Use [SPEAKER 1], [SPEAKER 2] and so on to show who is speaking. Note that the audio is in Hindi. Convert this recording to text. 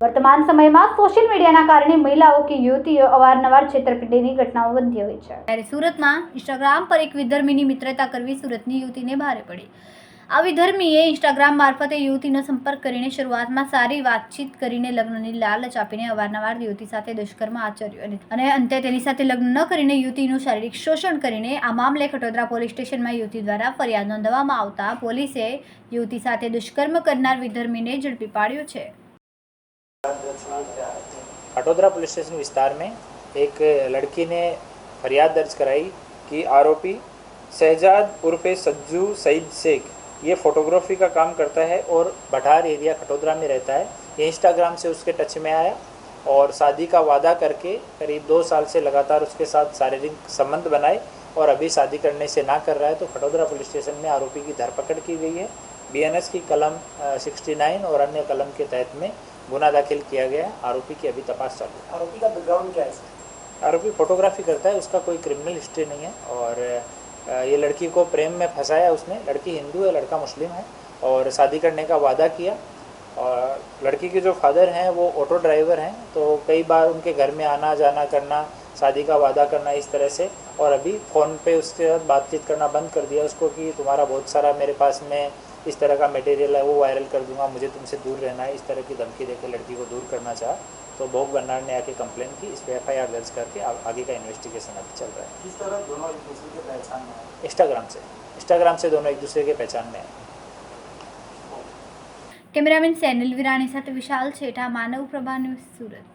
[SPEAKER 1] વર્તમાન સમયમાં સોશિયલ મીડિયાના કારણે મહિલાઓ કે યુવતીઓ અવારનવાર છેતરપિંડીની ઘટનાઓ વધી હોય છે. ત્યારે સુરતમાં ઇન્સ્ટાગ્રામ પર એક વિધર્મીની મિત્રતા કરવી સુરતની યુવતીને ભારે પડી. આ વિધર્મીએ ઇન્સ્ટાગ્રામ મારફતે યુવતીનો સંપર્ક કરીને શરૂઆતમાં સારી વાતચીત કરીને લગ્નની લાલચ આપીને અવારનવાર યુવતી સાથે દુષ્કર્મ આચર્યું અને- અને અંતે તેની સાથે લગ્ન ન કરીને યુવતીનું શારીરિક શોષણ કરીને આ મામલે ખટોદરા પોલીસ સ્ટેશનમાં યુવતી દ્વારા ફરિયાદ નોંધવામાં આવતા પોલીસે યુવતી સાથે દુષ્કર્મ કરનાર વિધર્મીને ઝડપી પાડ્યો છે
[SPEAKER 2] खटोदरा पुलिस स्टेशन विस्तार में एक लड़की ने फरियाद दर्ज कराई कि आरोपी शहजाद उर्फे सज्जू सईद शेख ये फोटोग्राफी का काम करता है और भटार एरिया खटोदरा में रहता है। ये इंस्टाग्राम से उसके टच में आया और शादी का वादा करके करीब दो साल से लगातार उसके साथ शारीरिक संबंध बनाए और अभी शादी करने से ना कर रहा है तो खटोदरा पुलिस स्टेशन में आरोपी की धरपकड़ की गई है। बीएनएस की कलम सिक्सटी नाइन और अन्य कलम के तहत में गुना दाखिल किया गया है। आरोपी की अभी तपास चालू है।
[SPEAKER 3] आरोपी का बैकग्राउंड क्या है?
[SPEAKER 2] आरोपी फोटोग्राफी करता है उसका कोई क्रिमिनल हिस्ट्री नहीं है और ये लड़की को प्रेम में फंसाया उसने। लड़की हिंदू है, लड़का मुस्लिम है और शादी करने का वादा किया। और लड़की के जो फादर हैं, वो ऑटो ड्राइवर हैं तो कई बार उनके घर में आना जाना करना शादी का वादा करना इस तरह से और अभी फ़ोन पे उसके साथ बातचीत करना बंद कर दिया उसको कि तुम्हारा बहुत सारा मेरे पास में इस तरह का मटेरियल है वो वायरल कर दूंगा मुझे तुमसे दूर रहना है इस तरह की धमकी देकर लड़की को दूर करना चाहा तो भोग बन्नार ने आके कंप्लेन की इस पर एफ दर्ज करके आ- आगे का इन्वेस्टिगेशन अभी चल रहा है
[SPEAKER 3] किस तरह दोनों एक दूसरे के पहचान में आए
[SPEAKER 2] इंस्टाग्राम से इंस्टाग्राम से दोनों एक दूसरे के पहचान में हैं
[SPEAKER 1] કેમેરામેન સેનિલ વિરાણી સાથે વિશાલ છેઠા માનવ પ્રભા ન્યૂઝ સુરત